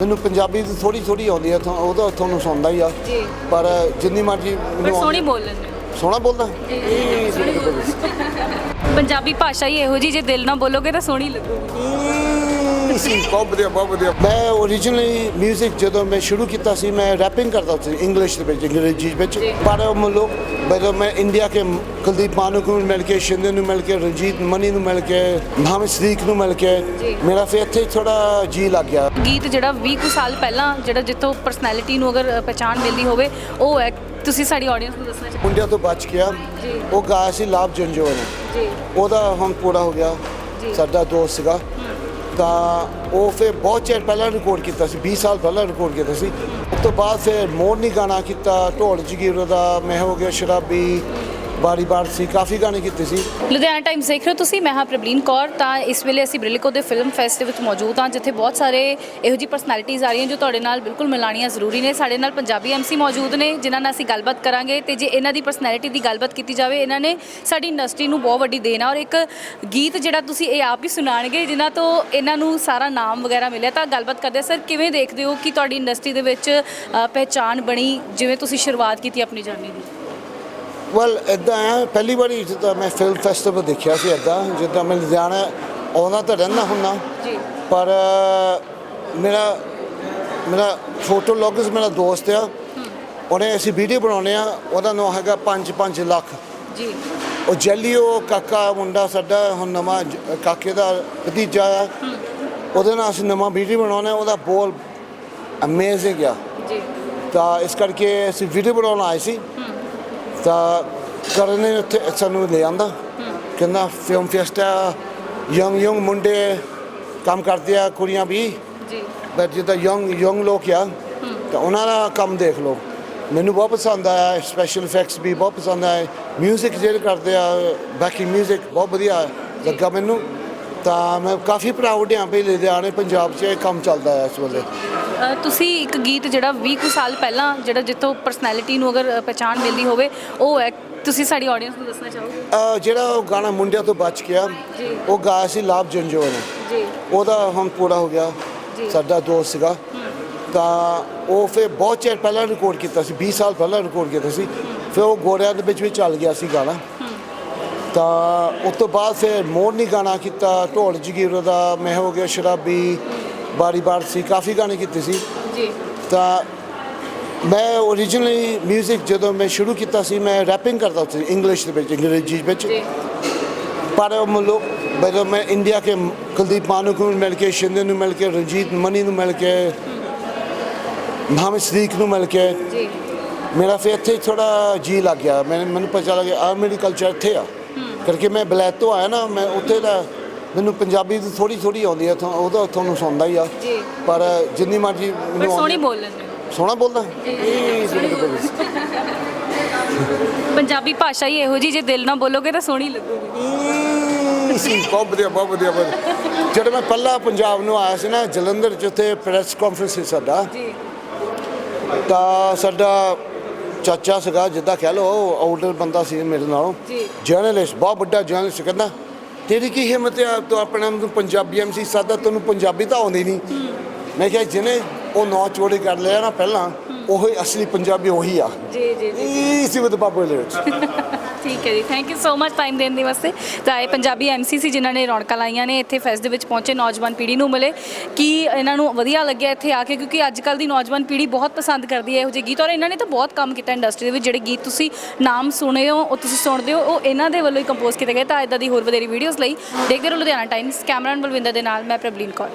ਮੈਨੂੰ ਪੰਜਾਬੀ ਦੀ ਥੋੜੀ ਥੋੜੀ ਆਉਂਦੀ ਤਾਂ ਉਹ ਤਾਂ ਤੁਹਾਨੂੰ ਸੁਣਦਾ ਹੀ ਆ। ਜੀ। ਪਰ ਜਿੰਨੀ ਮਰਜ਼ੀ ਪਰ ਮੈਨੂੰ ਸੋਹਣੀ ਬੋਲ ਲੈਂਦੇ ਸੋਹਣੀ ਬੋਲਦਾ। ਪੰਜਾਬੀ ਭਾਸ਼ਾ ਹੀ ਇਹੋ ਜੀ ਜੇ ਦਿਲ ਨਾਲ ਬੋਲੋਗੇ ਤਾਂ ਸੋਹਣੀ ਲੱਗੂਗੀ। ਨਹੀਂ ਸੀ। ਬਹੁਤ ਵਧੀਆ ਬਹੁਤ ਵਧੀਆ। ਮੈਂ origignally 뮤직 ਜਦੋਂ ਮੈਂ ਸ਼ੁਰੂ ਕੀਤਾ ਸੀ ਮੈਂ ਰੈਪਿੰਗ ਕਰਦਾ ਸੀ ਇੰਗਲਿਸ਼ ਦੇ ਵਿੱਚ ਅੰਗਰੇਜ਼ੀ ਵਿੱਚ। ਪਰ ਉਹ ਲੋਕ ਬਦੋਂ ਮੈਂ ਇੰਡੀਆ ਕੇ ਕੁਲਦੀਪ ਮਾਨੂ ਨੂੰ ਮਿਲ ਕੇ ਸ਼ਿੰਦੇ ਨੂੰ ਮਿਲ ਕੇ ਰਣਜੀਤ ਮਨੀ ਨੂੰ ਮਿਲ ਕੇ ਮਹਮਦ ਸਦੀਕ ਨੂੰ ਮਿਲ ਕੇ ਮੇਰਾ ਫਿਰ ਇੱਥੇ ਥੋੜਾ ਜੀ ਲੱਗ ਗਿਆ। ਗੀਤ ਜਿਹੜਾ 20 ਕੁ ਸਾਲ ਪਹਿਲਾਂ ਜਿਹੜਾ ਜਿੱਥੋਂ ਪਰਸਨੈਲਿਟੀ ਨੂੰ ਅਗਰ ਪਛਾਣ ਮਿਲਦੀ ਹੋਵੇ ਉਹ ਹੈ। ਤੁਸੀਂ ਸਾਡੀ ਆਡੀਅנס ਨੂੰ ਦੱਸਣਾ ਚਾਹੁੰਦੇ ਮੁੰਡਿਆਂ ਤੋਂ ਬਚ ਗਿਆ। ਉਹ ਗਾਇਆ ਸੀ ਲਾਭ ਜੰਜੋਰ ਜੀ। ਉਹਦਾ ਹੁਣ ਪੂਰਾ ਹੋ ਗਿਆ। ਸਾਡਾ ਦੋਸਤ ਸੀਗਾ। ਤਾਂ ਉਹ ਫਿਰ ਬਹੁਤ ਚਿਰ ਪਹਿਲਾਂ ਰਿਕਾਰਡ ਕੀਤਾ ਸੀ 20 ਸਾਲ ਪਹਿਲਾਂ ਰਿਕਾਰਡ ਕੀਤਾ ਸੀ। ਉਸ ਤੋਂ ਬਾਅਦ ਫਿਰ ਮੋਰਨੀ ਗਾਣਾ ਕੀਤਾ, ਢੋਲ ਜਗੀਰ ਦਾ ਮੈਂ ਹੋ ਗਿਆ ਸ਼ਰਾਬੀ। ਬਾਰੀ ਬਾਰ ਸੀ, ਕਾਫੀ ਗਾਣੇ ਕੀਤੇ ਸੀ। ਲੁਧਿਆਣਾ ਟਾਈਮਸ ਦੇਖ ਰਹੇ ਹੋ ਤੁਸੀਂ, ਮੈਂ ਹਾਂ ਪ੍ਰਬਲੀਨ ਕੌਰ। ਤਾਂ ਇਸ ਵੇਲੇ ਅਸੀਂ ਬ੍ਰਿਲਿਕੋ ਦੇ ਫਿਲਮ ਫੈਸਟ ਦੇ ਵਿੱਚ ਮੌਜੂਦ ਹਾਂ, ਜਿੱਥੇ ਬਹੁਤ ਸਾਰੇ ਇਹੋ ਜਿਹੀ ਪਰਸਨੈਲਿਟੀਜ਼ ਆ ਰਹੀਆਂ ਜੋ ਤੁਹਾਡੇ ਨਾਲ ਬਿਲਕੁਲ ਮਿਲਾਣੀਆਂ ਜ਼ਰੂਰੀ ਨੇ। ਸਾਡੇ ਨਾਲ ਪੰਜਾਬੀ ਐਮਸੀ ਮੌਜੂਦ ਨੇ, ਜਿਨ੍ਹਾਂ ਨਾਲ ਅਸੀਂ ਗੱਲਬਾਤ ਕਰਾਂਗੇ ਤੇ ਜੇ ਇਹਨਾਂ ਦੀ ਪਰਸਨੈਲਿਟੀ ਦੀ ਗੱਲਬਾਤ ਕੀਤੀ ਜਾਵੇ, ਇਹਨਾਂ ਨੇ ਸਾਡੀ ਇੰਡਸਟਰੀ ਨੂੰ ਬਹੁਤ ਵੱਡੀ ਦੇਣ ਆ। ਔਰ ਇੱਕ ਗੀਤ ਜਿਹੜਾ ਤੁਸੀਂ ਇਹ ਆਪ ਹੀ ਸੁਣਾਣਗੇ ਜਿਨ੍ਹਾਂ ਤੋਂ ਇਹਨਾਂ ਨੂੰ ਸਾਰਾ ਨਾਮ ਵਗੈਰਾ ਮਿਲਿਆ। ਤਾਂ ਗੱਲਬਾਤ ਕਰਦੇ ਸਰ, ਕਿਵੇਂ ਦੇਖਦੇ ਹੋ ਕਿ ਤੁਹਾਡੀ ਇੰਡਸਟਰੀ ਦੇ ਵਿੱਚ ਪਹਿਚਾਣ ਬਣੀ, ਜਿਵੇਂ ਤੁਸੀਂ ਸ਼ੁਰੂਆਤ ਕੀਤੀ ਆਪਣੀ ਜਰਨੀ ਦੀ? ਵੈਲ ਇਦਾਂ ਆ ਪਹਿਲੀ ਵਾਰੀ ਜਿੱਦਾਂ ਮੈਂ ਫਿਲਮ ਫੈਸਟੀਵਲ ਦੇਖਿਆ ਸੀ ਇਦਾਂ ਜਿੱਦਾਂ ਮੈਂ ਲੁਧਿਆਣਾ ਆਉਂਦਾ ਤਾਂ ਰਹਿੰਦਾ ਹੁੰਨਾ। ਜੀ। ਪਰ ਮੇਰਾ ਮੇਰਾ ਫੋਟੋਲੋਗਿਸ ਮੇਰਾ ਦੋਸਤ ਆ। ਉਹਨੇ ਅਸੀਂ ਵੀਡੀਓ ਬਣਾਉਨੇ ਆ ਉਹਦਾ ਨਾਮ ਹੈਗਾ 5-5 ਲੱਖ। ਜੀ। ਉਹ ਜੈਲੀਓ ਕਾਕਾ ਮੁੰਡਾ ਸਾਡਾ ਹੁਣ ਨਵਾਂ ਕਾਕੇ ਦਾ ਭਤੀਜਾ ਆ। ਉਹਦੇ ਨਾਲ ਅਸੀਂ ਨਵਾਂ ਵੀਡੀਓ ਬਣਾਉਣਾ ਉਹਦਾ ਬੋਲ ਅਮੇਜ਼ਿੰਗ ਆ। ਜੀ। ਤਾਂ ਇਸ ਕਰਕੇ ਅਸੀਂ ਵੀਡੀਓ ਬਣਾਉਣ ਆਏ ਸੀ। ਤਾਂ ਕਰਨ ਨੇ ਉੱਥੇ ਸਾਨੂੰ ਲੈ ਆਂਦਾ ਕਹਿੰਦਾ ਫਿਲਮ ਫੈਸਟਾ ਯੰਗ ਯੰਗ ਮੁੰਡੇ ਕੰਮ ਕਰਦੇ ਆ ਕੁੜੀਆਂ ਵੀ ਜੀ ਬਟ ਜਿੱਦਾਂ ਯੰਗ ਯੰਗ ਲੋਕ ਆ ਤਾਂ ਉਹਨਾਂ ਦਾ ਕੰਮ ਦੇਖ ਲਓ ਮੈਨੂੰ ਬਹੁਤ ਪਸੰਦ ਆਇਆ ਸਪੈਸ਼ਲ ਇਫੈਕਟਸ ਵੀ ਬਹੁਤ ਪਸੰਦ ਆਏ 뮤직 ਜਿਹੜੇ ਕਰਦੇ ਆ ਬਾਕੀ 뮤직 ਬਹੁਤ ਵਧੀਆ ਲੱਗਾ ਮੈਨੂੰ ਤਾਂ ਮੈਂ ਕਾਫੀ ਪ੍ਰਾਊਡ ਹਾਂ ਵੀ ਲੁਧਿਆਣੇ ਪੰਜਾਬ 'ਚ ਇਹ ਕੰਮ ਚੱਲਦਾ ਹੈ ਇਸ ਵੇਲੇ। ਅ, ਤੁਸੀਂ ਇੱਕ ਗੀਤ ਜਿਹੜਾ 20 ਕੁ ਸਾਲ ਪਹਿਲਾਂ ਜਿਹੜਾ ਜਿੱਥੋਂ ਪਰਸਨੈਲਿਟੀ ਨੂੰ ਅਗਰ ਅ, ਪਹਿਚਾਣ ਮਿਲਦੀ ਹੋਵੇ ਉਹ ਹੈ। ਤੁਸੀਂ ਸਾਡੀ ਆਡੀਅנס ਨੂੰ ਦੱਸਣਾ ਚਾਹੋਗੇ ਅਹ ਜਿਹੜਾ ਉਹ ਗਾਣਾ ਮੁੰਡਿਆਂ ਤੋਂ ਬਚ ਗਿਆ ਜੀ। ਉਹ ਗਾਇਆ ਸੀ ਲਾਭ ਜੰਜੋ ਨੇ ਜੀ। ਉਹਦਾ ਹੁਣ ਪੂਰਾ ਹੋ ਗਿਆ ਜੀ। ਸਾਡਾ ਦੋਸਤ ਸੀਗਾ। ਤਾਂ ਉਹ ਫਿਰ ਬਹੁਤ ਚਿਰ ਪਹਿਲਾਂ ਰਿਕਾਰਡ ਕੀਤਾ ਸੀ 20 ਸਾਲ ਪਹਿਲਾਂ ਰਿਕਾਰਡ ਕੀਤਾ ਸੀ। ਫਿਰ ਉਹ ਗੋਰਿਆਂ ਦੇ ਵਿੱਚ ਵੀ ਚੱਲ ਗਿਆ ਸੀ ਗਾਣਾ। ਤਾਂ ਉਸ ਤੋਂ ਬਾਅਦ ਫਿਰ ਮੋਰਨੀ ਗਾਣਾ ਕੀਤਾ ਢੋਲ ਜਗੀਰ ਦਾ ਮੈਂ ਹੋ ਗਿਆ ਸ਼ਰਾਬੀ ਬਾਰੀ ਬਾਰ ਸੀ ਕਾਫੀ ਗਾਣੇ ਕੀਤੇ ਸੀ। ਜੀ। ਤਾਂ ਮੈਂ ਓਰੀਜਨਲੀ 뮤직 ਜਦੋਂ ਮੈਂ ਸ਼ੁਰੂ ਕੀਤਾ ਸੀ ਮੈਂ ਰੈਪਿੰਗ ਕਰਦਾ ਸੀ ਇੰਗਲਿਸ਼ ਦੇ ਵਿੱਚ ਅੰਗਰੇਜ਼ੀ ਵਿੱਚ। ਪਰ ਉਹ ਲੋਕ ਜਦੋਂ ਮੈਂ ਇੰਡੀਆ ਕੇ ਕੁਲਦੀਪ ਮਾਨਕ ਨੂੰ ਮਿਲ ਕੇ ਸ਼ਿੰਦੇ ਨੂੰ ਮਿਲ ਕੇ ਰਣਜੀਤ ਮਨੀ ਨੂੰ ਮਿਲ ਕੇ ਮੁਹੰਮਦ ਸਦੀਕ ਨੂੰ ਮਿਲ ਕੇ ਜੀ। ਮੇਰਾ ਫਿਰ ਇੱਥੇ ਥੋੜਾ ਜੀ ਲੱਗ ਗਿਆ। ਮੈਨੂੰ ਪਤਾ ਲੱਗਿਆ ਆ ਮੇਰੀ ਕਲਚਰ ਇੱਥੇ ਆ। ਕਰਕੇ ਮੈਂ ਬਲੈਤ ਤੋਂ ਆਇਆ ਨਾ ਮੈਂ ਉੱਥੇ ਦਾ ਮੈਨੂੰ ਪੰਜਾਬੀ ਦੀ ਥੋੜੀ ਥੋੜੀ ਆਉਂਦੀ ਹੈ ਤਾਂ ਉਹ ਤਾਂ ਤੁਹਾਨੂੰ ਸੁਣਦਾ ਹੀ ਆ। ਜੀ। ਪਰ ਜਿੰਨੀ ਮਰਜ਼ੀ ਪਰ ਮੈਨੂੰ ਸੋਹਣੀ ਆਉਂਦੀ- ਬੋਲ ਲੈਂਦੇ ਹੋ ਸੋਹਣਾ ਬੋਲਦਾ? ਇਹ ਪੰਜਾਬੀ ਭਾਸ਼ਾ ਹੀ ਇਹੋ ਜੀ ਜੇ ਦਿਲ ਨਾਲ ਬੋਲੋਗੇ ਤਾਂ ਸੋਹਣੀ ਲੱਗੂਗੀ। ਸੀ ਬਹੁਤ ਵਧੀਆ ਬਹੁਤ ਵਧੀਆ ਬਹੁਤ ਵਧੀਆ। ਜਦੋਂ ਮੈਂ ਪਹਿਲਾਂ ਪੰਜਾਬ ਨੂੰ ਆਇਆ ਸੀ ਨਾ ਜਲੰਧਰ ਚ ਉੱਥੇ ਪ੍ਰੈਸ ਕਾਨਫਰੰਸ ਸੀ ਸਾਡਾ। ਜੀ। ਤਾਂ ਸਾਡਾ ਚਾਚਾ ਸੀਗਾ ਜਿੱਦਾਂ ਕਹਿ ਲਓ ਆਊਟਰ ਬੰਦਾ ਸੀ ਮੇਰੇ ਨਾਲੋਂ। ਜੀ। ਜਰਨਲਿਸਟ ਬਹੁਤ ਵੱਡਾ ਜਰਨਲਿਸਟ ਕਹਿੰਦਾ ਤੇਰੀ ਕੀ ਹਿੰਮਤ ਹੈ ਤੂੰ ਆਪਣੇ ਆਪ ਨੂੰ ਪੰਜਾਬੀ ਐਮਸੀ ਸਾਦਾ ਤੈਨੂੰ ਪੰਜਾਬੀ ਤਾਂ ਆਉਂਦੀ ਨਹੀਂ। ਮੈਂ ਕਿਹਾ ਜਿਹਨੇ ਉਹ ਨੌ ਚੋੜੀ ਕਰ ਲਿਆ ਨਾ ਪਹਿਲਾਂ ਉਹੀ ਅਸਲੀ ਪੰਜਾਬੀ ਉਹੀ ਆ। ਜੀ ਜੀ ਜੀ ਇਹ ਸੀ ਵਿਦ ਬਾਬੂ ਲਿਰਿਕਸ ਠੀਕ ਹੈ ਜੀ। Thank you so much time ਦੇਣ ਦੇ ਵਾਸਤੇ। ਤਾਂ ਇਹ ਪੰਜਾਬੀ ਐਮਸੀ ਸੀ ਜਿਨ੍ਹਾਂ ਨੇ ਰੌਣਕਾਂ ਲਾਈਆਂ ਨੇ, ਇੱਥੇ ਫੈਸਟ ਦੇ ਵਿੱਚ ਪਹੁੰਚੇ, ਨੌਜਵਾਨ ਪੀੜ੍ਹੀ ਨੂੰ ਮਿਲੇ। ਕਿ ਇਹਨਾਂ ਨੂੰ ਵਧੀਆ ਲੱਗਿਆ ਇੱਥੇ ਆ ਕੇ? ਕਿਉਂਕਿ ਅੱਜ ਕੱਲ ਦੀ ਨੌਜਵਾਨ ਪੀੜ੍ਹੀ ਬਹੁਤ ਪਸੰਦ ਕਰਦੀ ਹੈ ਇਹੋ ਜਿਹੇ ਗੀਤ। ਔਰ ਇਹਨਾਂ ਨੇ ਤਾਂ ਬਹੁਤ ਕੰਮ ਕੀਤਾ ਇੰਡਸਟਰੀ ਦੇ ਵਿੱਚ। ਜਿਹੜੇ ਗੀਤ ਤੁਸੀਂ ਨਾਮ ਸੁਣੇ ਹੋ, ਉਹ ਤੁਸੀਂ ਸੁਣਦੇ ਹੋ, ਉਹ ਇਹਨਾਂ ਦੇ ਵੱਲੋਂ ਹੀ ਕੰਪੋਜ਼ ਕੀਤੇ ਗਏ। ਤਾਂ ਇਦਾਂ ਦੀ ਹੋਰ ਵਧੇਰੀ ਵੀਡੀਓਜ਼ ਲਈ ਦੇਖਦੇ ਰਹੋ ਲੁਧਿਆਣਾ ਟਾਈਮਸ ਕੈਮਰਾਨ ਬਲਵਿੰਦਰ ਦੇ ਨਾਲ, ਮੈਂ ਪ੍ਰਬਲੀਨ ਕੌਰ।